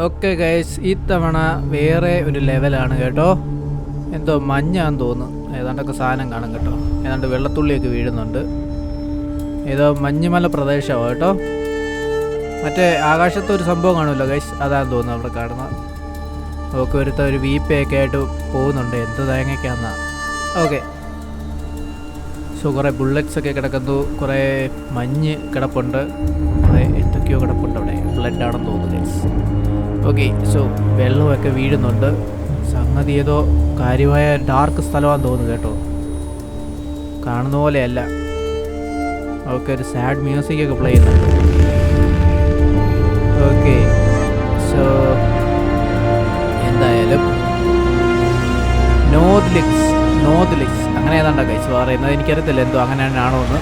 Okay guys ഈ തവണ വേറെ ഒരു ലെവലാണ് കേട്ടോ. എന്തോ മഞ്ഞാന്ന് തോന്നുന്നു. ഏതാണ്ടൊക്കെ സാധനം കാണും കേട്ടോ. ഏതാണ്ട് വെള്ളത്തുള്ളിയൊക്കെ വീഴുന്നുണ്ട്. ഏതോ മഞ്ഞുമല പ്രദേശമാണ് കേട്ടോ. മറ്റേ ആകാശത്ത് ഒരു സംഭവം കാണുമല്ലോ ഗൈസ് അതാന്ന് തോന്നുന്നു അവിടെ കാണുന്നത് ഓക്കെ ഒരുത്ത ഒരു വീപ്പയൊക്കെ ആയിട്ട് പോകുന്നുണ്ട്. എന്ത് തേങ്ങയ്ക്കാന്നാ. ഓക്കെ സോ കുറേ ബുള്ളറ്റ്സ് ഒക്കെ കിടക്കുന്നു. കുറേ മഞ്ഞ് കിടപ്പുണ്ട്. കുറേ എന്തൊക്കെയോ കിടപ്പുണ്ട് അവിടെ. ബ്ലഡ് ആണെന്ന് തോന്നുന്നു. ഓക്കെ സോ വെള്ളമൊക്കെ വീഴുന്നുണ്ട്. സംഗതി ഏതോ കാര്യമായ ഡാർക്ക് സ്ഥലമാണെന്ന് തോന്നുന്നു കേട്ടോ. കാണുന്ന പോലെയല്ല. ഓക്കെ ഒരു സാഡ് മ്യൂസിക് ഒക്കെ പ്ലേ ചെയ്യുന്നുണ്ട്. ഓക്കെ സോ എന്തായാലും നോദ്ലിക്സ് നോദ്ലിക്സ് അങ്ങനെ ഏതാണ്ടാ കഴിച്ചു പറയുന്നത്? എനിക്കറിയത്തില്ല എന്തോ അങ്ങനെ ആണോ എന്ന്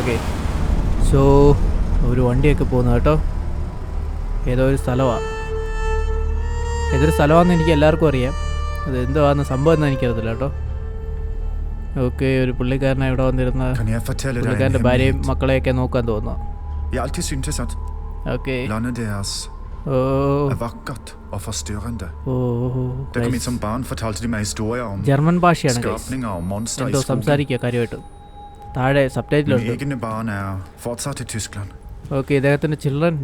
ഓക്കെ സോ ഒരു വണ്ടിയൊക്കെ പോകുന്നു കേട്ടോ. ഏതോ ഒരു സ്ഥലമാണ് ഏതൊരു സ്ഥലമാണെന്ന് എനിക്ക് എല്ലാവർക്കും അറിയാം. അത് എന്തോ ആണെന്ന് സംഭവം എന്നാൽ എനിക്കറിയത്തില്ല കേട്ടോ. ഓക്കെ ഒരു പുള്ളിക്കാരനെ ഇവിടെ വന്നിരുന്ന പുള്ളിക്കാരന്റെ ഭാര്യയും മക്കളെയൊക്കെ നോക്കാൻ തോന്നുന്നു. ഓക്കെ ജർമ്മൻ ഭാഷയാണ് എന്തോ സംസാരിക്കുക കാര്യമായിട്ട്. താഴെ സബ്ടൈറ്റിലുണ്ട് er. ഓക്കെ ഇദ്ദേഹത്തിന്റെ ചിൽഡ്രൻ.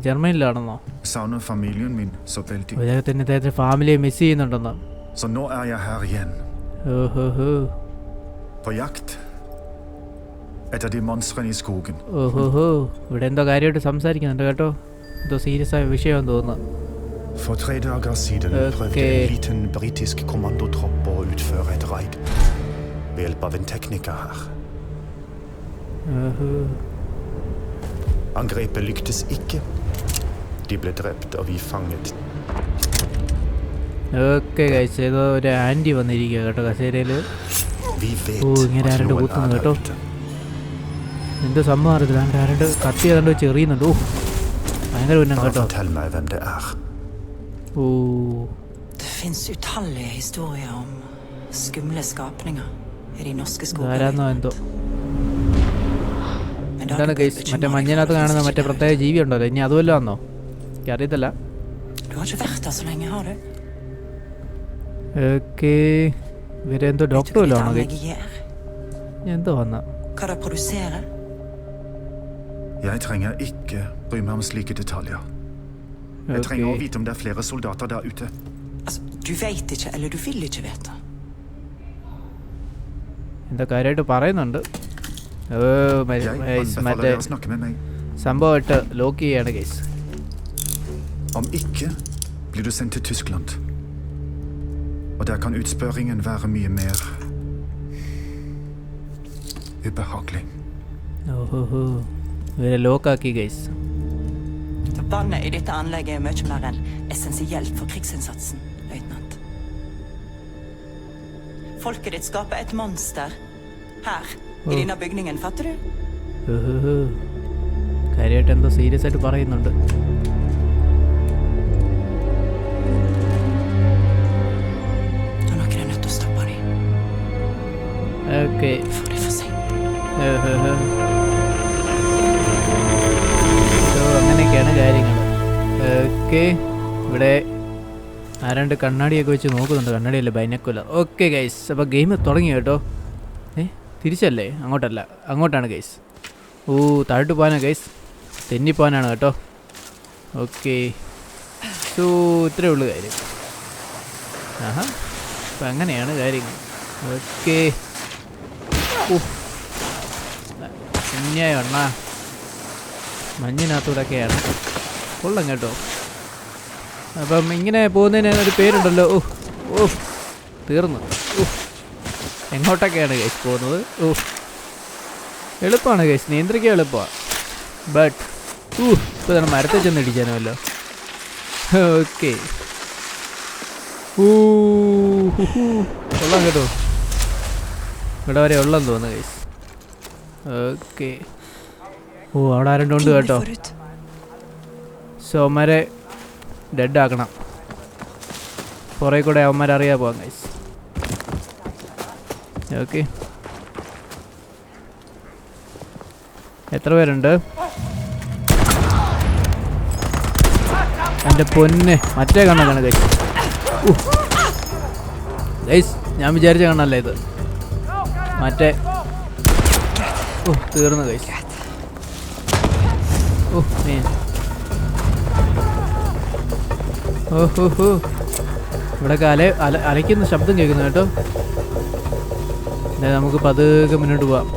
ഓ, ഇദ്ദേഹത്തിന് ഇദ്ദേഹത്തിന്റെ ഫാമിലിയെ മിസ് ചെയ്യുന്നുണ്ടെന്നോ er. ഓഹോഹോ ഇവിടെ എന്തോ കാര്യമായിട്ട് സംസാരിക്കുന്നുണ്ട് കേട്ടോ എന്തോ സീരിയസ് ആയ വിഷയമെന്ന് തോന്നുന്നു For tre dager siden prøvde Okay. en liten britisk kommandotropp å utføre et raid ved hjelp av en tekniker her. ഓഹോ. Angrepet lyktes ikke. De ble drept, og vi fanget. Okay കഴിച്ച് ഏതോ ഒരു ആന്റി വന്നിരിക്കുക കേട്ടോ കസേരയിൽ Vi vet ഓ ഇങ്ങനെ ആരണ്ട് കുത്തുന്നു er കേട്ടോ. എന്തോ സംഭവം അറിയത്തില്ല ആണ്ട് ആരണ്ട് കത്തി ഏതാണ്ട് വെച്ച് എറിയുന്നുണ്ട് ഓ ഭയങ്കര ഉന്നം Bare കേട്ടോ fortell meg hvem det er. ഓ Det fins utallige historier om skumle skapninger i de norske ആരാന്നോ skogene. എന്തോ Men എന്താണ് കേസ് മറ്റേ മഞ്ഞിനകത്ത് കാണുന്ന മറ്റേ പ്രത്യേക ജീവി ഉണ്ടല്ലോ ഇനി അതുമല്ലോ ആന്നോ എനിക്ക് അറിയത്തില്ല? ഓക്കെ Vet du ഡോക്ടർ വല്ലോ ആണോ എന്തോ വന്ന? Jeg trenger ikke bry meg om slike detaljer. Jeg trenger å vite om det er flere soldater der ute. Altså, du veit ikke, eller du vil ikke vite. എന്താ കാര്യമായിട്ട് പറയുന്നുണ്ട് മറ്റേ dere å snakke med meg. സംഭവമായിട്ട് lock ചെയ്യാണ് case Om ikke blir du sendt til Tyskland. Og der kan utspørringen være mye mer ubehagelig. ഓഹോഹോ ഇവരെ ലോക്കാക്കി guys Så Vannet i dette anlegget er mye mer enn essensielt for krigsinnsatsen, løytnant. Folket ditt skaper et monster. Her, ഓഹോഹോ കാര്യമായിട്ട് എന്തോ serious ആയിട്ട് പറയുന്നുണ്ട്. Okay അങ്ങനെയൊക്കെയാണ് കാര്യങ്ങൾ. Okay ഇവിടെ ആരാണ്ട് കണ്ണാടിയൊക്കെ വെച്ച് നോക്കുന്നുണ്ട്. കണ്ണാടിയല്ല? ബൈനക്കുലർ ഓക്കെ ഗൈസ് അപ്പോൾ ഗെയിം തുടങ്ങി കേട്ടോ? തിരിച്ചല്ലേ? അങ്ങോട്ടല്ല. അങ്ങോട്ടാണ് ഗൈസ് ഓ താഴോട്ട് പോകാനാണ് ഗൈസ് തെന്നിപ്പോകാനാണ് കേട്ടോ. ഓക്കെ സോ ഇത്രയേ ഉള്ളൂ കാര്യം. ആഹാ. അപ്പം അങ്ങനെയാണ് കാര്യങ്ങൾ. ഓക്കെ അന്യായം അണ്ണാ. മഞ്ഞിനകത്തൂടെയൊക്കെയാണ്. കൊള്ളം കേട്ടോ. അപ്പം ഇങ്ങനെ പോകുന്നതിന് ഒരു പേരുണ്ടല്ലോ. ഓ ഓ. തീർന്നു. ഓ. എങ്ങോട്ടൊക്കെയാണ് കേസ് പോകുന്നത്? ഓ എളുപ്പമാണ് കേസ് നിയന്ത്രിക്കാൻ എളുപ്പമാണ് ബട്ട് ഊ ഇപ്പോൾ തന്നെ മരത്തിൽ ചെന്ന് ഇടിക്കാനുമല്ലോ ഓക്കെ. കൊള്ളാം കേട്ടോ. ഇവിടെ വരെ ഉള്ളെന്ന് തോന്നുന്നു കേസ് ഓക്കെ ഓ അവിടെ ആരണ്ടും ഉണ്ട് കേട്ടോ. സോ ഡെഡ് ആക്കണം. കുറേ കൂടെ അവന്മാരറിയാൻ പോവാം ഗൈസ് ഓക്കെ. എത്ര പേരുണ്ട്? എന്റെ പൊന്നെ. മറ്റേ കണ്ണ ഗൈസ് ഞാൻ വിചാരിച്ച കണ്ണല്ല ഇത്. മറ്റേ. ഓ തീർന്നു ഗൈസ് ഓ മീൻ ഹോ ഇവിടെ അല അല അലയ്ക്കുന്ന ശബ്ദം കേൾക്കുന്നു കേട്ടോ. നമുക്ക് പതുക്കെ മുന്നോട്ട് പോവാം.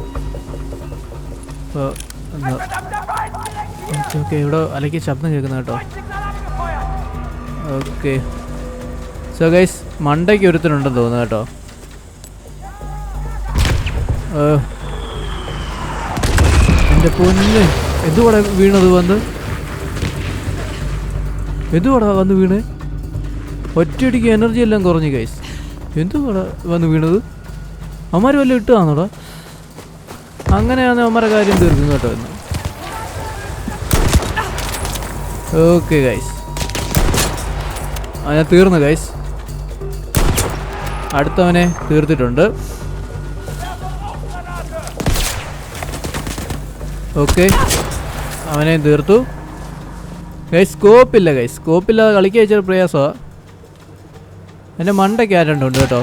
ഓക്കെ ഓക്കെ ഇവിടെ അലക്കി ശബ്ദം കേൾക്കുന്ന കേട്ടോ. ഓക്കെ. സോ ഗൈസ് മണ്ടയ്ക്ക് ഒരുത്തനുണ്ടെന്ന് തോന്നുന്നു കേട്ടോ. എന്റെ പൊന്ന്. എന്തുകൂടെ വീണത് വന്ന്? എന്തുകൂടെ വന്ന് വീണ്? ഒറ്റയടിക്ക് എനർജി എല്ലാം കുറഞ്ഞു ഗൈസ് എന്തുകൂടെ വന്ന് വീണത്? അമ്മമാർ വല്ലതും ഇട്ടതാണോടാ അങ്ങനെയാണ് അവന്മാരെ കാര്യം തീർക്കും കേട്ടോ എന്ന് ഓക്കെ ഗൈസ് ഞാൻ തീർന്നു ഗൈസ് അടുത്തവനെ തീർത്തിട്ടുണ്ട്. ഓക്കെ അവനെ തീർത്തു. ഗൈസ് സ്കോപ്പില്ല ഗൈസ് സ്കോപ്പില്ലാതെ കളിക്കുക വെച്ചാൽ പ്രയാസമാണ് എന്റെ മണ്ടയ്ക്ക് ആരണ്ടുണ്ട് കേട്ടോ?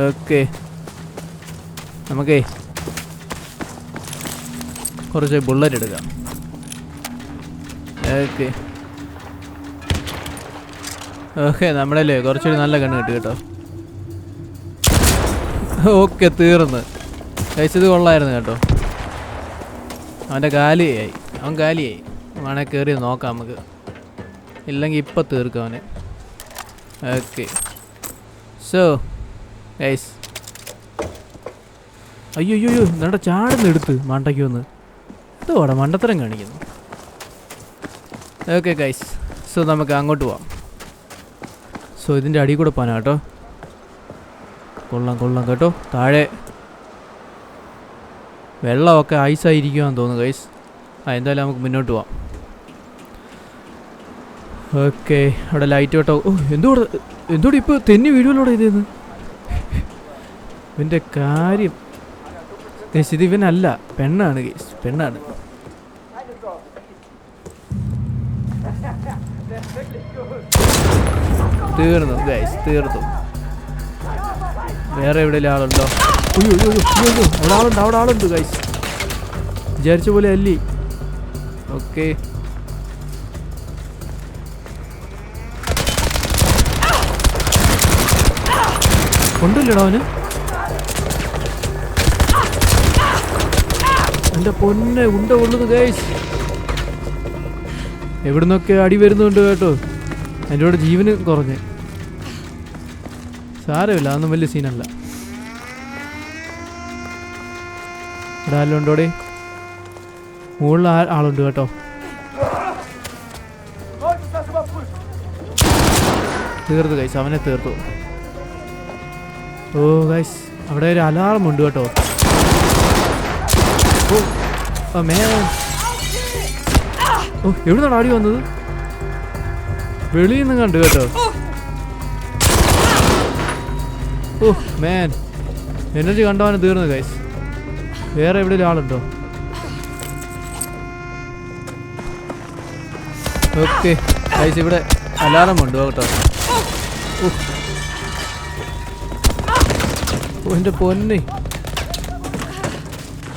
ഓക്കെ. നമുക്കേ കുറച്ച് ബുള്ളറ്റ് എടുക്കാം. ഓക്കെ. ഓക്കെ നമ്മളല്ലേ? കുറച്ചൊരു നല്ല കണ്ണ് കിട്ടി കേട്ടോ. ഓക്കെ തീർന്ന്. കഴിച്ചത് കൊള്ളായിരുന്നു കേട്ടോ. അവന്റെ കാലിയായി അവൻ കാലിയായി വേണേൽ കയറി നോക്കാം നമുക്ക്. ഇല്ലെങ്കിൽ ഇപ്പം തീർക്കാം അവനെ. ഓക്കെ. സോ ഗൈസ് അയ്യോ അയ്യോ അയ്യോ എന്നിട്ട് ചാടുന്ന എടുത്ത് മണ്ടയ്ക്ക് വന്ന്. എന്തോടെ മണ്ടത്തരം കാണിക്കുന്നു. ഓക്കെ ഗൈസ് സോ നമുക്ക് അങ്ങോട്ട് പോവാം. സോ ഇതിന്റെ അടി കൂടെ കേട്ടോ. കൊള്ളാം കൊള്ളാം കേട്ടോ. താഴെ വെള്ളമൊക്കെ ഐസായിരിക്കുമെന്ന് തോന്നുന്നു ഗൈസ് ആ എന്തായാലും നമുക്ക് മുന്നോട്ട് പോവാം. ഓക്കെ അവിടെ ലൈറ്റ് കേട്ടോ ഓ എന്തോടെ എന്തോടെ ഇപ്പോൾ തെന്നി വീടുകളോടെ ഇതെന്ന്? ഇവന്റെ കാര്യം. ഇത് ഇവനല്ല പെണ്ണാണ് ഗേസ് പെണ്ണാണ്. തീർന്നു ഗൈസ് തീർന്നു. വേറെ എവിടെയെങ്കിലും ആളുണ്ടോ? അയ്യോ അയ്യോ അയ്യോ അവിടെ ആളുണ്ട് അവിടെ ആളുണ്ട് ഗൈസ് വിചാരിച്ച പോലെ അല്ലേ? ഓക്കെ. കൊണ്ടില്ലടോ അവന്. എന്റെ പൊന്നെ ഉണ്ട കൊള്ളുന്നു ഗൈസ് എവിടുന്നൊക്കെ അടി വരുന്നുണ്ട് കേട്ടോ? എന്റെ കൂടെ ജീവന് കുറഞ്ഞ്. സാരമില്ല അതൊന്നും വലിയ സീനല്ല. ഇവിടെ ആരും ഉണ്ടോടെ മുകളിൽ ആളുണ്ട് കേട്ടോ. തീർത്തു ഗൈസ് അവനെ തീർത്തു. ഓ ഗൈസ് അവിടെ ഒരു അലാറം ഉണ്ട് കേട്ടോ. ഓ എവിടുന്നാണ് ആടി വന്നത്? വെളിയിൽ നിന്ന് കണ്ടു കേട്ടോ. ഓ മേൻ എനർജി കണ്ടവന് തീർന്നു ഗൈസ് വേറെ എവിടെയും ആളുണ്ടോ? ഓക്കെ ഗൈസ് ഇവിടെ അലാറം ഉണ്ട് കേട്ടോ. ഓ. എന്റെ പൊന്നെ.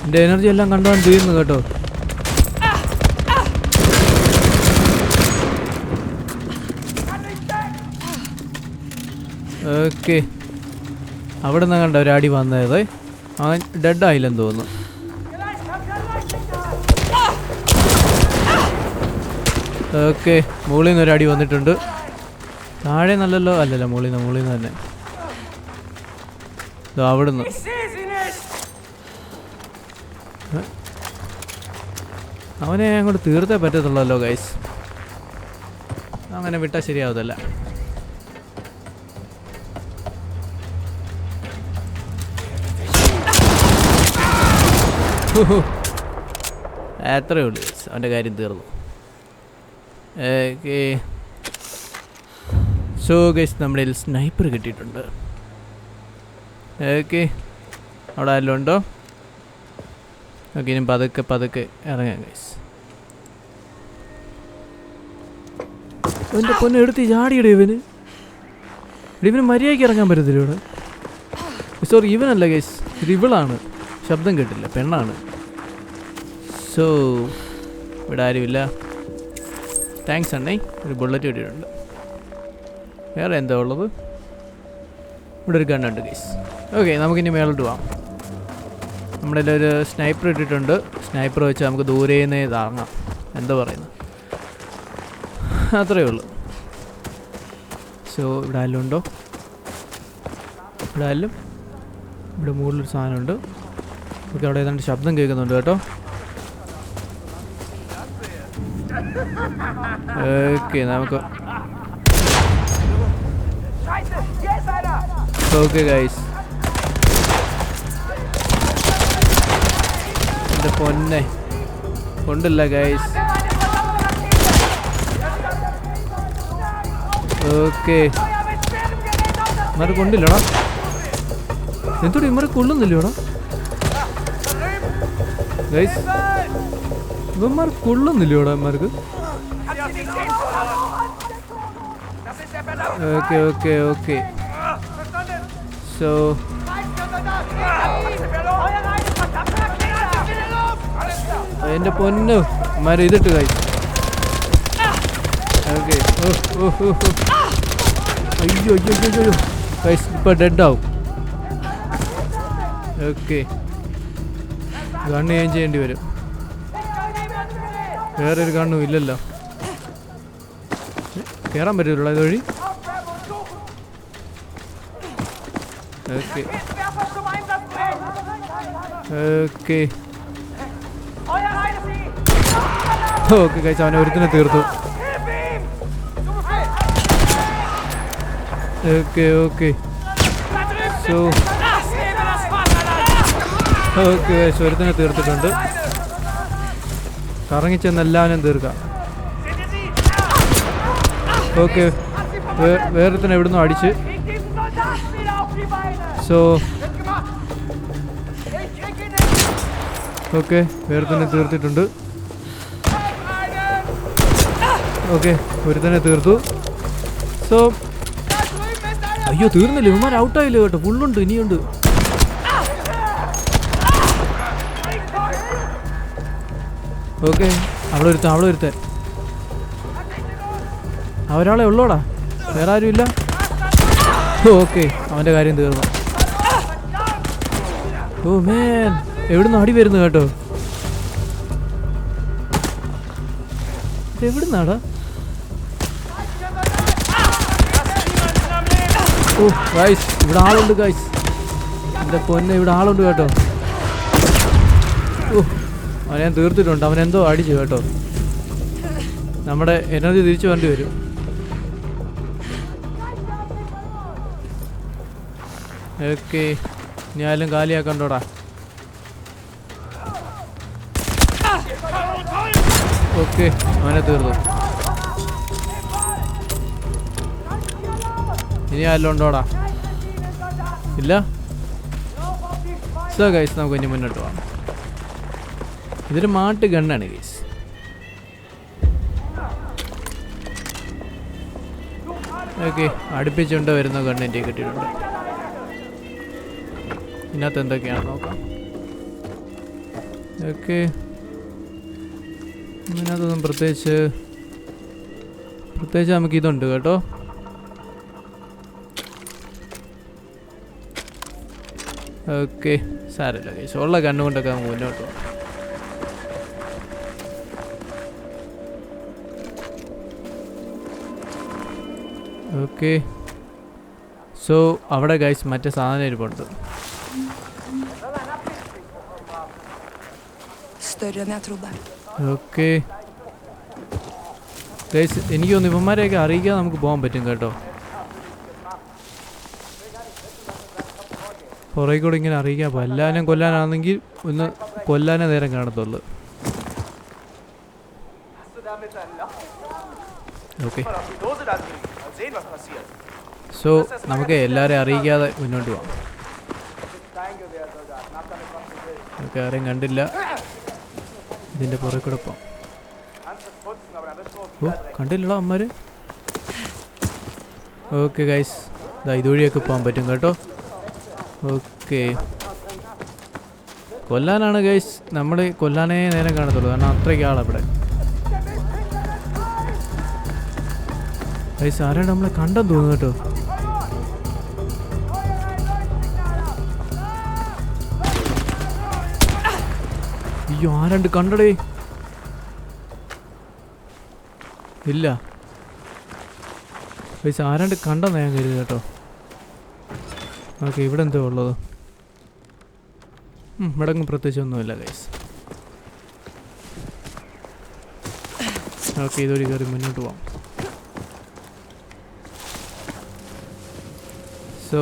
എന്റെ എനർജി എല്ലാം കണ്ടവൻ തീർന്നു കേട്ടോ. ഓക്കെ അവിടെ നിന്ന് കണ്ട ഒരാടി വന്നത് അവൻ ഡെഡ് ആയില്ലെന്ന് തോന്നുന്നു. ഓക്കെ മുകളിൽ നിന്ന് ഒരടി വന്നിട്ടുണ്ട്. താഴെ നല്ലല്ലോ? അല്ലല്ല മുകളിൽ നിന്ന് മുകളിൽ നിന്ന് തന്നെ. അവിടുന്ന് ഏ? അവനെ അങ്ങോട്ട് തീർത്തേ പറ്റത്തുള്ളല്ലോ ഗൈസ് അങ്ങനെ വിട്ടാൽ ശരിയാവതല്ല അത്രേ ഉള്ളൂ അവന്റെ കാര്യം തീർന്നു. ഓക്കെ സോ ഗൈസ് നമ്മുടെ സ്നൈപ്പർ കിട്ടിയിട്ടുണ്ട്. ഓക്കെ അവിടെ ആരെല്ലാം ഉണ്ടോ? ഓക്കെ ഇനി പതുക്കെ പതുക്കെ ഇറങ്ങാം ഗൈസ് എന്റെ പൊന്നെ എടുത്ത് ചാടിയിടേ ഇവന്. ഇവന് മര്യാദയ്ക്ക് ഇറങ്ങാൻ പറ്റത്തില്ല ഇവിടെ. സോറി ഇവനല്ല ഗൈസ് ഇത് ഇവളാണ്. ശബ്ദം കേട്ടില്ല പെണ്ണാണ്. സോ ഇവിടെ ആരുമില്ല. താങ്ക്സ് അണ്ണേ. ഒരു ബുള്ളറ്റ് കിട്ടിയിട്ടുണ്ട് വേറെ എന്താ ഉള്ളത്? ഇവിടെ ഒരു ഗണ്ണുണ്ട് ഗൈസ് ഓക്കെ നമുക്കിനി മേളോട്ട് പോവാം. നമ്മുടെ ഒരു സ്നൈപ്പർ ഇട്ടിട്ടുണ്ട്. സ്നൈപ്പർ വെച്ച് നമുക്ക് ദൂരെ നിന്ന് താങ്ങാം എന്താ പറയുന്നത്? അത്രയേ ഉള്ളൂ. സോ ഇവിടെ ആരും ഉണ്ടോ ഇവിടെ ആരും ഇവിടെ മുകളിലൊരു സാധനമുണ്ട്. നമുക്ക് അവിടെ ഏതാണ്ട് ശബ്ദം കേൾക്കുന്നുണ്ട് കേട്ടോ. ഓക്കെ നമുക്ക് ഓക്കെ ഗൈസ് എന്റെ പൊന്നെ. കൊണ്ടില്ല ഗൈസ് ഓക്കെ ഇമാരെ കൊണ്ടില്ലടാ. എന്തുകൊണ്ട് ഇമാരെ കൊള്ളുന്നില്ലടാ? ഗൈസ് ഇവന്മാർ കൊള്ളുന്നില്ലടാ ഇമാർക്ക് ഓക്കെ ഓക്കെ ഓക്കെ സോ എന്റെ പൊന്നു മരം ഇതിട്ട് കൈ ഓക്കെ അയ്യോ അയ്യോ അയ്യോ അയ്യോ കൈസ് ഇപ്പോൾ ഡെഡ് ആവും. ഓക്കെ ഗണ്ണ് ഞാൻ ചെയ്യേണ്ടി വരും. വേറൊരു ഗണ്ണും ഇല്ലല്ലോ. കയറാൻ പറ്റില്ല ഇതുവഴി? ഓക്കെ ഓക്കെ ഓക്കെ കഴിച്ച അവനെ ഒരുത്തിനെ തീർത്തു. Okay okay. സോ ഓക്കെ ഒരുത്തിനെ തീർത്തിട്ടുണ്ട്. കറങ്ങിച്ചെന്ന് എല്ലാവരും തീർക്കാം. ഓക്കെ വേറൊരുത്തനെ എവിടുന്നോ അടിച്ച്. സോ ഓക്കെ വേറെ തന്നെ തീർത്തിട്ടുണ്ട്. ഓക്കെ ഒരുത്തനെ തീർത്തു. സോ അയ്യോ തീർന്നില്ല? ഇവന്മാർ ഔട്ടായില്ല കേട്ടോ? ഫുള്ളുണ്ട് ഇനിയുണ്ട്. ഓക്കെ അവിടെ ഒരുത്തൻ അവിടെ ഒരുത്തൻ. അവരാളെ ഉള്ളോടാ? വേറെ ആരും ഇല്ല? ഓക്കെ അവന്റെ കാര്യം തീർന്നു. ഓ മേൻ എവിടുന്ന് അടി വരുന്നു കേട്ടോ? എവിടുന്നാടാ? ഓ ഗൈസ് ഇവിടെ ആളുണ്ട് ഗൈസ് എന്റെ പൊന്നെ ഇവിടെ ആളുണ്ട് കേട്ടോ. ഓ അവനെ ഞാൻ തീർത്തിട്ടുണ്ട് അവനെന്തോ അടിച്ചു കേട്ടോ. നമ്മുടെ എനർജി തിരിച്ചു വേണ്ടി വരും. ഓക്കെ ഞാനും കാലിയാക്കണ്ടോടാ? ഓക്കെ അവനെ തീർന്നു. ഇനി അല്ലോണ്ടോടാ ഇല്ല? സോ ഗൈസ് നമുക്ക് ഇനി മുന്നോട്ട് പോകാം. ഇതൊരു മാട്ട് ഗണ്ണാണ് ഗൈസ് ഓക്കെ അടുപ്പിച്ചുകൊണ്ട് വരുന്ന ഗണ്ണിന്റെ കിട്ടിയിട്ടുണ്ട് ഇതിനകത്ത് എന്തൊക്കെയാണ് നോക്കാം. ഓക്കെ ഇതിനകത്തൊന്നും പ്രത്യേകിച്ച് പ്രത്യേകിച്ച് നമുക്ക് ഇതുണ്ട് കേട്ടോ. ഓക്കെ. സാരമില്ല കേസ് ഉള്ള കണ്ണുകൊണ്ടൊക്കെ നമുക്ക് മുന്നോട്ട് പോകാം. ഓക്കെ. സോ അവിടെ ഗൈസ് മറ്റേ സാധനം ഇരിപ്പുണ്ട്. ഓക്കെ. ഗൈസ് എനിക്ക് തോന്നുന്നു ഇവന്മാരെയൊക്കെ അറിയിക്കാതെ നമുക്ക് പോകാൻ പറ്റും കേട്ടോ. പുറകെ കൂടെ ഇങ്ങനെ അറിയിക്കാൻ അപ്പോൾ എല്ലാവരും കൊല്ലാനാണെങ്കിൽ ഒന്ന് കൊല്ലാനേ നേരം കാണത്തുള്ളൂ. ഓക്കെ സോ നമുക്ക് എല്ലാവരെയും അറിയിക്കാതെ മുന്നോട്ട് പോകാം നമുക്ക് ആരെയും കണ്ടില്ല. ഇതിന്റെ പുറകെ കൂടെ പോകാം ഓ കണ്ടില്ലല്ലോ അമ്മര്. ഓക്കെ ഗൈസ് ഇതാ ഇതുവഴിയൊക്കെ പോകാൻ പറ്റും കേട്ടോ. ഓക്കെ. കൊല്ലാനാണ് ഗൈസ്. നമ്മൾ കൊല്ലാനേ നേരം കാണത്തുള്ളൂ. കാരണം അത്രയ്ക്ക് ആളവിടെ. ഗൈസ് ആരാണ് നമ്മളെ കണ്ടെന്ന് തോന്നുന്നു കേട്ടോ. അയ്യോ ആരണ്ട് കണ്ടടേ? ഇല്ല. പൈസ ആരാണ്ട് കണ്ടെന്ന് ഞാൻ കരുതി കേട്ടോ. ഓക്കെ ഇവിടെ എന്തോ ഉള്ളത്? ഇവിടെങ്ങും പ്രത്യേകിച്ച് ഒന്നുമില്ല ഗൈസ് ഓക്കെ ഇതൊരു കയറി മുന്നോട്ട് പോവാം. സോ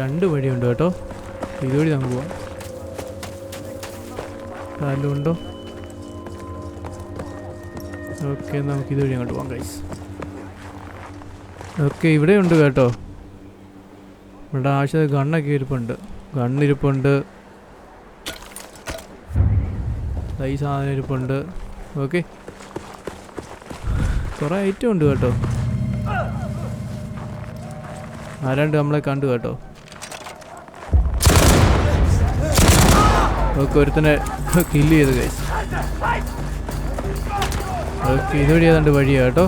രണ്ട് വഴിയുണ്ട് കേട്ടോ. ഇതുവഴി നമുക്ക് പോവാം. കാലും ഉണ്ടോ? ഓക്കെ നമുക്ക് ഇതുവഴി അങ്ങോട്ട് പോവാം ഗൈസ് ഓക്കെ ഇവിടെ ഉണ്ട് കേട്ടോ. ഇവിടെ ആവശ്യത്തിന് ഗണ്ണൊക്കെ ഇരിപ്പുണ്ട്. ഗണ്ണിരിപ്പുണ്ട്. ഈ സാധനം ഇരിപ്പുണ്ട്. ഓക്കെ. കുറേ ഐറ്റം ഉണ്ട് കേട്ടോ. ആരാണ്ട് നമ്മളെ കണ്ടു കേട്ടോ. ഓക്കെ ഒരുത്തനെ കില്ല് ചെയ്ത് കഴിച്ചു ഓക്കെ ഇതുവഴി ഏതാണ്ട് വഴിയാ കേട്ടോ.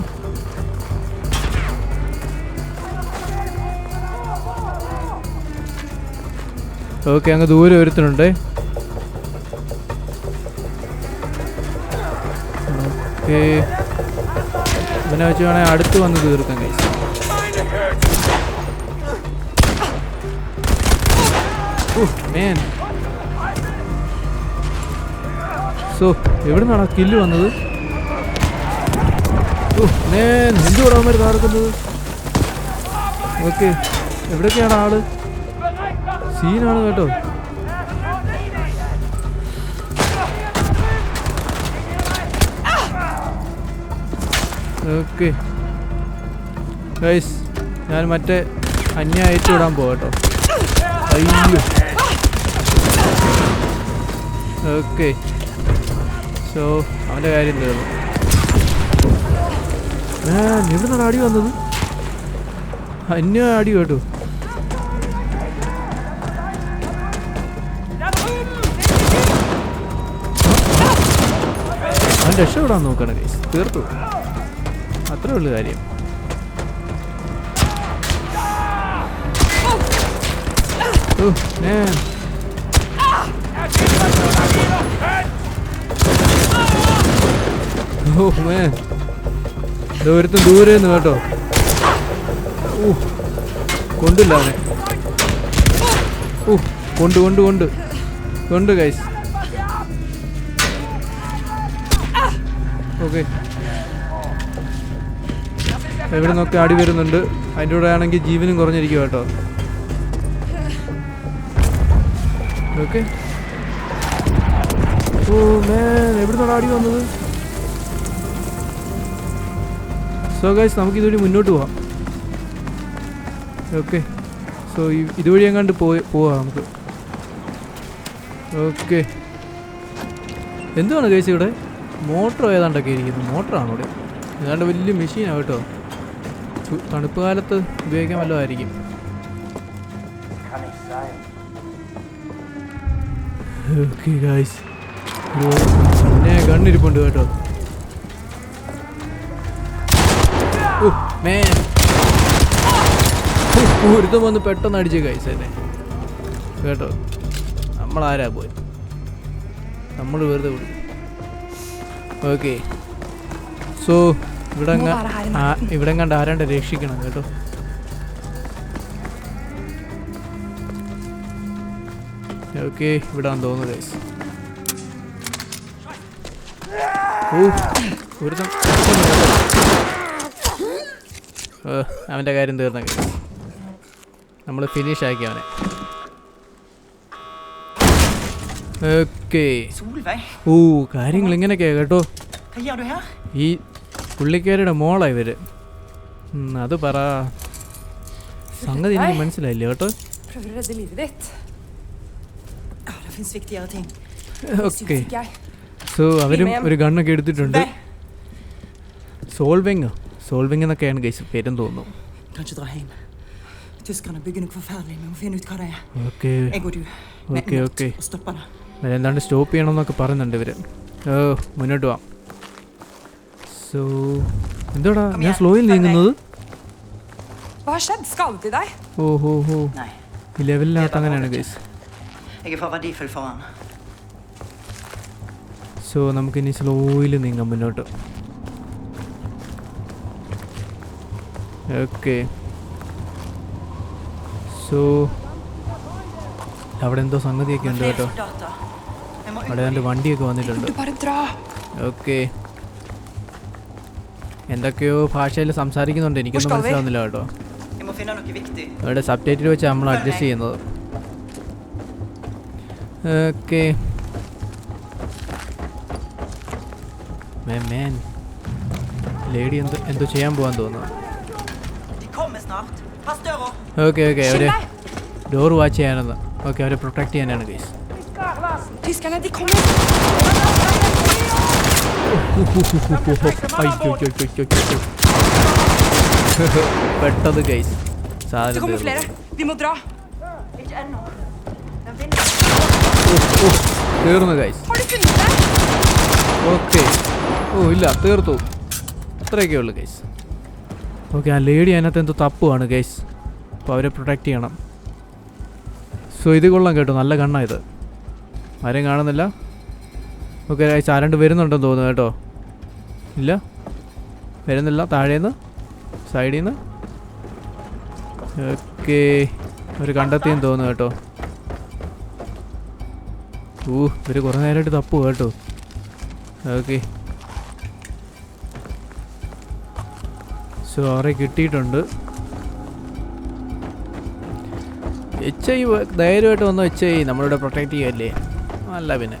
ഓക്കെ അങ്ങ് ദൂരെ ഒരുത്തനുണ്ട്. ഓക്കെ. ഇവനെ വെച്ച് വേണേൽ അടുത്ത് വന്ന് തീർക്കാം കൈ മേൻ സോ എവിടെ നിന്നാണ് കില്ല് വന്നത്? മേൻ എന്തുകൂടെ അവന്മാർ താർക്കുന്നത് ഓക്കെ. എവിടെയൊക്കെയാണ് ആൾ? സീനാണ് കേട്ടോ. ഓക്കെ. ഗൈസ് ഞാൻ മറ്റേ അന്യ അയച്ചു വിടാൻ പോകട്ടോ അയ്യോ. ഓക്കെ. സോ അവന്റെ കാര്യം തീർന്നു. എവിടെ നിന്നാണ് അടി വന്നത്. അന്യ അടി കേട്ടു. രക്ഷപ്പെടാൻ നോക്കണം കേസ് തീർത്തു. അത്രേ ഉള്ളു കാര്യം. ഓ man. ഓ man. ദേ ദൂരെ നിന്ന് കേട്ടോ. കൊണ്ടില്ല അവനെ. ഊ കൊണ്ട് കൊണ്ട് കൊണ്ട്. കൊണ്ട് ഗൈസ് എവിടെ നിന്നൊക്കെ അടി വരുന്നുണ്ട്? അതിന്റെ കൂടെ ആണെങ്കിൽ ജീവനും കുറഞ്ഞിരിക്കും കേട്ടോ. ഓക്കെ ഓ man എവിടെ നിന്നാണ് അടി വന്നത്? സോ ഗൈസ് നമുക്ക് ഇതുവഴി മുന്നോട്ട് പോവാം. ഓക്കെ സോ ഇതുവഴി എങ്ങാണ്ട് പോയി പോവാം നമുക്ക്. ഓക്കെ എന്തുവാണ് ഗൈസ് ഇവിടെ? മോട്ടർ ഏതാണ്ടൊക്കെ ഇരിക്കുന്നു. മോട്ടറാണ് ഇവിടെ? ഏതാണ്ട് വലിയ മെഷീനാണ് കേട്ടോ. തണുപ്പ് കാലത്ത് ഉപയോഗിക്കാൻ വല്ലതായിരിക്കും ഓക്കെ ഗൈസ് പിന്നെ കണ്ണിരിപ്പുണ്ട് കേട്ടോ. ഒരുത്തൻ വന്ന് പെട്ടെന്ന് അടിച്ച് ഗൈസ് എന്നെ. കേട്ടോ? നമ്മളാരാ പോയി? നമ്മൾ വെറുതെ ഓക്കെ സോ ഇവിടെ ഇവിടെ കണ്ട് ആരാണ്ട് രക്ഷിക്കണം കേട്ടോ. ഓക്കെ ഇവിടെ തോന്നുന്നു ഗൈസ് ഓ ഒരുത്തൻ അവന്റെ കാര്യം തീർന്ന നമ്മൾ ഫിനിഷ് ആക്കി അവനെ. ഓക്കെ. ഓ കാര്യങ്ങൾ ഇങ്ങനെയൊക്കെയാ കേട്ടോ? ഈ പുള്ളിക്കാരിയുടെ മോള ഇവർ. അത് പറ. സംഗതി എനിക്ക് മനസ്സിലായില്ല കേട്ടോ. ഓക്കെ സോ അവരും ഒരു ഗണ്ണൊക്കെ എടുത്തിട്ടുണ്ട്. സോൾവിങ് സോൾവിങ് എന്നൊക്കെയാണ് ഗൈസ് പേരും തോന്നുന്നു. ഓക്കെ ഓക്കെ എന്താണ്ട് സ്റ്റോപ്പ് ചെയ്യണമെന്നൊക്കെ പറയുന്നുണ്ട് ഇവർ ഓ മുന്നോട്ട് പോവാം സോ എന്തോടാ? ഞാൻ സ്ലോയിൽ നീങ്ങുന്നത്? Hva har skjedd? Skadet de deg? ഓ ഹോ. ഈ ലെവലിനകത്ത് അങ്ങനെയാണ് ഗൈസ് Jeg er. സോ നമുക്കിനി സ്ലോയിൽ നീങ്ങാം മുന്നോട്ട്. ഓക്കെ സോ അവിടെ എന്തോ സംഗതിയൊക്കെ ഉണ്ട് കേട്ടോ. അവിടെ രണ്ട് വണ്ടിയൊക്കെ വന്നിട്ടുണ്ട്. Du bare dra. ഓക്കെ എന്തൊക്കെയോ ഭാഷയിൽ സംസാരിക്കുന്നുണ്ട്. എനിക്കൊന്നും? മനസ്സിലാവുന്നില്ല കേട്ടോ. അവിടെ സബ് ടൈറ്റിൽ വെച്ച് നമ്മൾ അഡ്ജസ്റ്റ് ചെയ്യുന്നത്. ഓക്കെ. മേൻ ലേഡി എന്ത് എന്തോ ചെയ്യാൻ പോകാൻ തോന്നുന്നു. Okay okay. അവർ ഡോർ വാച്ച് ചെയ്യാനെന്ന്. ഓക്കെ അവരെ പ്രൊട്ടക്ട് ചെയ്യാനാണ് കേസ് പെട്ടത് ഗൈസ് സാധനം തീർന്നു. ഗൈസ്? ഓക്കെ ഓ ഇല്ല തീർത്തു. അത്രയൊക്കെ ഉള്ളു ഗൈസ് ഓക്കെ ആ ലേഡി അതിനകത്ത് എന്തോ തപ്പുവാണ് ഗൈസ് അപ്പോൾ അവരെ പ്രൊട്ടക്റ്റ് ചെയ്യണം. സോ ഇത് കൊള്ളാം കേട്ടോ. നല്ല കണ്ണാ ഇത്. ആരെയും കാണുന്നില്ല? ഓക്കെ ഗൈസ് ആരണ്ട് വരുന്നുണ്ടെന്ന് തോന്നുന്നു കേട്ടോ. ഇല്ല. വരുന്നില്ല. താഴേന്ന്. സൈഡിൽ നിന്ന് ഓക്കെ. ഒരു കണ്ടെത്തിയെന്ന് തോന്നുന്നു കേട്ടോ. ഊ ഇവർ കുറേ നേരമായിട്ട് തപ്പു കേട്ടോ. ഓക്കെ. സോ അവരെ കിട്ടിയിട്ടുണ്ട്? എച്ച് ഐ ധൈര്യമായിട്ട് വന്ന എച്ച് ഐ നമ്മളിവിടെ പ്രൊട്ടക്റ്റ് ചെയ്യല്ലേ അല്ല പിന്നെ.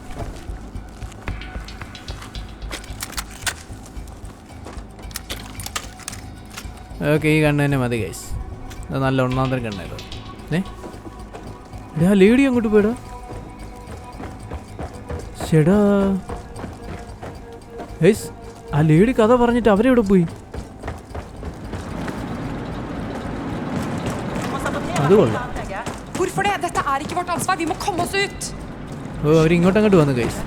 ഓക്കെ ഈ കണ്ണ് തന്നെ മതി ഗൈസ് അത് നല്ല ഒന്നാന്തര കണ്ണായത് ഏ ആ ലേഡി അങ്ങോട്ട് പോയടാ. ചേടാ ഗൈസ് ആ ലേഡി കഥ പറഞ്ഞിട്ട് അവരെവിടെ പോയി? Vi ഓ അവരിങ്ങോട്ടങ്ങോട്ട് വന്നു ഗൈസ്.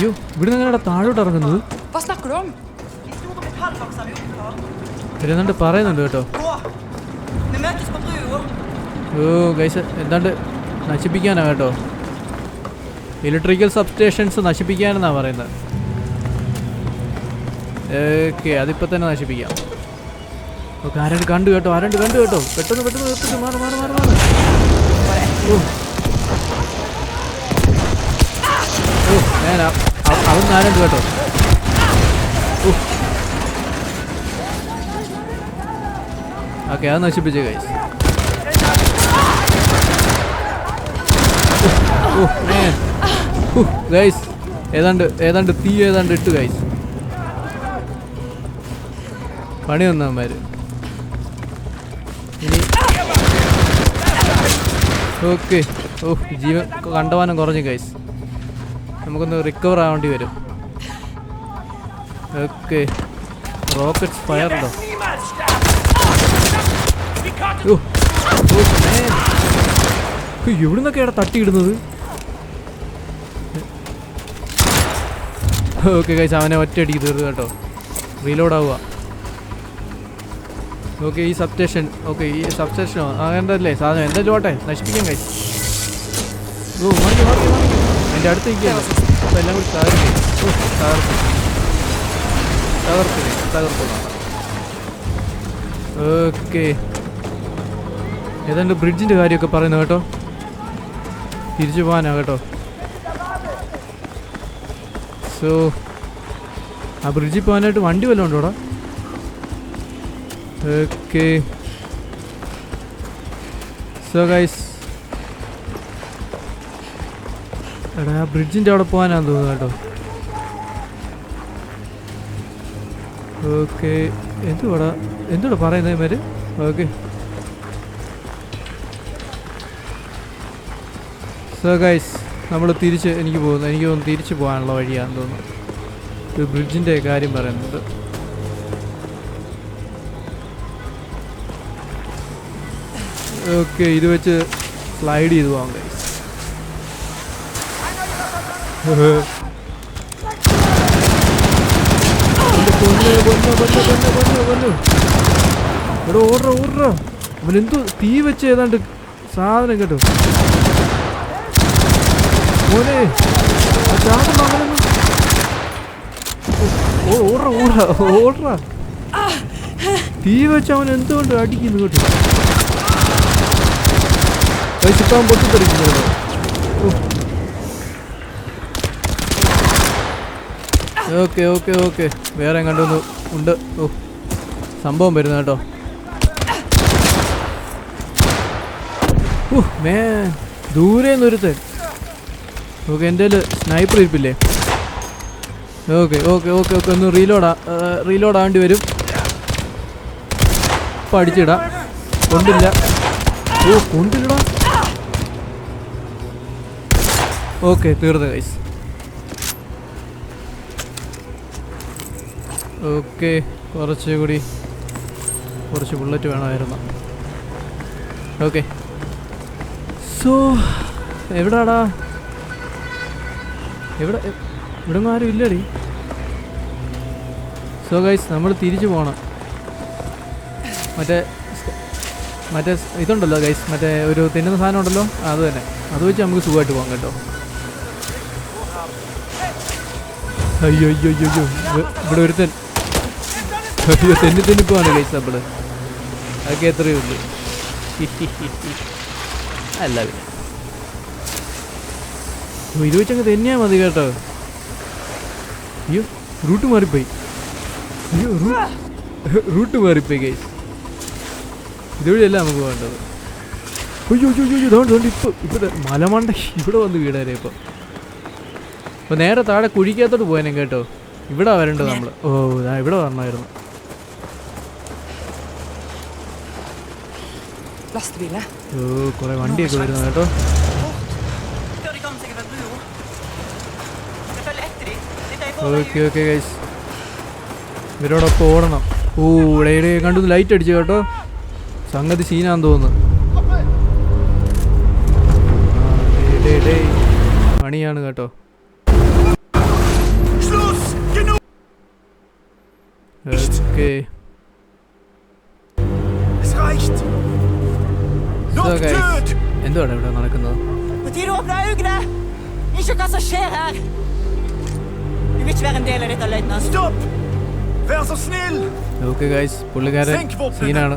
അയ്യോ ഇവിടെ നിങ്ങളുടെ താഴോട്ട് ഇറങ്ങുന്നത്. ഇവരെന്താണ്ട് പറയുന്നുണ്ട് കേട്ടോ. ഓ ഗൈസ് എന്താണ്ട് നശിപ്പിക്കാനാ കേട്ടോ? ഇലക്ട്രിക്കൽ സബ്സ്റ്റേഷൻസ് നശിപ്പിക്കാനെന്നാണ് പറയുന്നത്. ഓക്കെ അതിപ്പോ തന്നെ നശിപ്പിക്കാം. ഓക്കെ ആരാണ്ട് കണ്ടു കേട്ടോ? ആരാണ്ട് കണ്ടു കേട്ടോ? പെട്ടെന്ന് പെട്ടെന്ന് പെട്ടെന്ന് മാറി മാറി മാറി മാറി. ഓ. ഓ ഞാൻ അതൊന്നും നാലുണ്ട് കേട്ടോ. ഓക്കെ അത് നശിപ്പിച്ചു കൈ ഗൈസ് ഏതാണ്ട് ഏതാണ്ട് തീ ഏതാണ്ട് ഇട്ടു ഗൈസ് പണി വന്നവന്മാര്. ഇനി ഓക്കെ. ഓ ജീവൻ കണ്ടവാനം കുറഞ്ഞു ഗൈസ് നമുക്കൊന്ന് റിക്കവർ ആവേണ്ടി വരും. Okay rocket. ഹ്, എവിടുന്നൊക്കെയാണ് തട്ടിയിടുന്നത്? ഓക്കെ കഴിച്ച് അവനെ ഒറ്റയടിക്ക് തീർന്നു കേട്ടോ. റീലോഡ് ആവുക. ഓക്കെ ഈ സബ് സ്റ്റേഷൻ ഓക്കെ ഈ സബ് സ്റ്റേഷനോ അങ്ങനല്ലേ സാധനം? എന്തായാലും ഓട്ടെ നശിപ്പിക്കാൻ കഴിച്ചു ഓ എന്റെ അടുത്തേക്ക് എല്ലാം കൂടി തകർത്തു തകർത്തില്ലേ? തകർത്തു. ഓക്കെ. ഏതാണ്ട് ബ്രിഡ്ജിന്റെ കാര്യമൊക്കെ പറയുന്നു കേട്ടോ. തിരിച്ചു പോകാനാ കേട്ടോ. സോ ആ ബ്രിഡ്ജിൽ പോകാനായിട്ട് വണ്ടി വല്ലതും ഉണ്ടോടാ ഓക്കെ. സോ ഗൈസ് എടാ ബ്രിഡ്ജിന്റെ അവിടെ പോകാനാന്ന് തോന്നുന്നു കേട്ടോ. ഓക്കെ എന്തുവാടാ? എന്തുവാടാ പറയുന്നത് ഇവർ? ഓക്കെ സോ ഗൈസ് നമ്മൾ തിരിച്ച് എനിക്ക് പോകുന്നു. എനിക്ക് തോന്നുന്നു തിരിച്ച് പോകാനുള്ള വഴിയാണെന്ന് തോന്നുന്നു. ഒരു ബ്രിഡ്ജിന്റെ കാര്യം പറയുന്നുണ്ട് ഓക്കെ ഇത് വെച്ച് സ്ലൈഡ് ചെയ്ത് പോകാം guys. എടാ ഓർഡർ ഓർഡർ അവൻ എന്തോ തീ വെച്ച് ഏതാണ്ട് സാധനം കേട്ടോ. മോനെ സാധനം ഓ ഓർഡർ ഓർഡർ ഓർഡർ തീ വെച്ച് അവൻ എന്തുകൊണ്ട് അടിക്കുന്നു കേട്ടോ. പൈസ പൊട്ടിത്തെറിക്കുന്നു ഓക്കെ ഓക്കെ ഓക്കെ. വേറെ കണ്ടൊന്ന് ഉണ്ട്. ഓ സംഭവം വരുന്ന കേട്ടോ. മേ ദൂരെ നിന്നൊരുത്തൻ. ഓക്കെ എന്റെ സ്നൈപ്പർ ഇരിപ്പില്ലേ? ഓക്കെ ഓക്കെ ഓക്കെ ഓക്കെ ഒന്ന് റീലോഡാ റീലോഡ് ആവേണ്ടി വരും. ഇപ്പം അടിച്ചിടാം കൊണ്ടില്ല. ഓ കൊണ്ടില്ലടാ. ഓക്കെ തീർന്നു കൈസ് ഓക്കെ കുറച്ച് കൂടി കുറച്ച് ബുള്ളറ്റ് വേണമായിരുന്നു. ഓക്കെ. സോ എവിടാടാ? എവിടെ ഇവിടെ ആരും ഇല്ലടി. സോ ഗൈസ് നമ്മൾ തിരിച്ചു പോകണം മറ്റേ മറ്റേ ഇതുണ്ടല്ലോ ഗൈസ് മറ്റേ ഒരു തിന്നുന്ന സാധനം ഉണ്ടല്ലോ അത് തന്നെ. അത് വെച്ച് നമുക്ക് സുഖമായിട്ട് പോകാം കേട്ടോ. അയ്യോ അയ്യോ അയ്യോ അയ്യോ ഇവ- ഇവിടെ ഒരുത്തൻ. അയ്യോ തെന്നി തെന്നി പോവാണ് ഗൈസ് നമ്മൾ. അതൊക്കെ എത്രയേ ഉള്ളൂ. അല്ല പിന്നെ. ഓ, ഇത് തന്നെയാ മതി കേട്ടോ. അയ്യോ റൂട്ട് മാറിപ്പോയി. അയ്യോ റൂട്ട് മാറിപ്പോയി ഗൈസ് ഇതുവഴിയല്ല നമുക്ക് വേണ്ടത്. അയ്യോ അയ്യോ അയ്യോ ഇതുകൊണ്ട് ഇതുകൊണ്ട് ഇപ്പോൾ ഇവിടെ മലമണ്ട ഇവിടെ വന്ന് വീടാരെ ഇപ്പോൾ അപ്പോൾ നേരെ താഴെ കുഴിക്കകത്തോട്ട് പോയനെ കേട്ടോ. ഇവിടെ വരണ്ടത് നമ്മൾ ഓ ഇവിടെ വരണമായിരുന്നു Lastebiler. ഓ കുറേ വണ്ടിയൊക്കെ വരുന്നു കേട്ടോ. ഓക്കെ ഓക്കെ ഗൈസ് ഇവരോടൊപ്പം ഓടണം. ഓ ഇവിടെ ഇവിടെ കണ്ടു ലൈറ്റ് അടിച്ചു കേട്ടോ. സംഗതി സീനാന്ന് തോന്നുന്നു. ഡേ, ഡേ, ഡേ. പണിയാണ് കേട്ടോ! ഓക്കെ Vær ഇവിടെ നടക്കുന്നത്? ാണ് ഗൈസ് പുള്ളിക്കാരൻ Thank you, സീനാണ്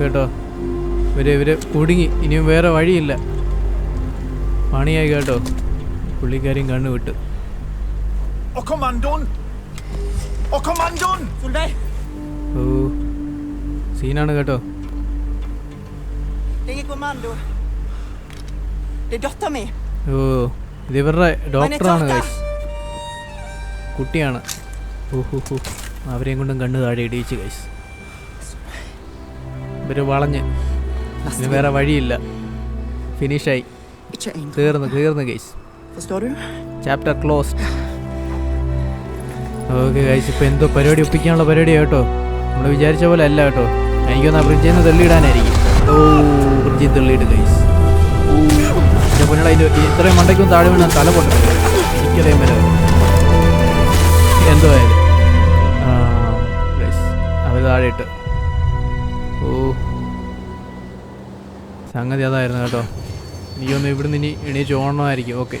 കേട്ടോ? ഇവർ ഇവർ കുടുങ്ങി. ഇനിയും വേറെ വഴിയില്ല. പണിയായി കേട്ടോ. പുള്ളിക്കാരും കണ്ണു വിട്ട്! Solveig, ഓ സീനാണ് കേട്ടോ. Det er. ഓ ഇത് ഇവരുടെ ഡോക്ടറാണ്. ഗൈസ് കുട്ടിയാണ്. ഓഹോ അവരെയും കൊണ്ടും കണ്ണ് താഴെ ഇടിയിച്ച് ഗൈസ് ഇവർ വളഞ്ഞ്. ഇനി വേറെ വഴിയില്ല. ഫിനിഷായി തീർന്നു. തീർന്ന് guys? Chapter closed okay guys ഇപ്പോൾ എന്തോ പരിപാടി ഒപ്പിക്കാനുള്ള പരിപാടി കേട്ടോ. നമ്മൾ വിചാരിച്ച പോലെ അല്ല കേട്ടോ. എനിക്കൊന്ന് ആ ബ്രിഡ്ജിൽ നിന്ന് തള്ളിയിടാനായിരിക്കും. ഓ. ബ്രിഡ്ജിൽ തള്ളിയിട്ട് ഗൈസ് പൊന്നട ഇത് ഇത്രയും മണ്ടയ്ക്കും താഴെ വീണ തല പൊട്ടത്തില്ല എനിക്കറിയാൻ വരെ എന്തോ ആയാലും അവർ താഴെ ഇട്ട് ഓ. സംഗതി അതായിരുന്നു കേട്ടോ. എനിക്കൊന്ന് ഇവിടുന്ന് ഇനി എണീച്ച് ഓണമായിരിക്കും ഓക്കെ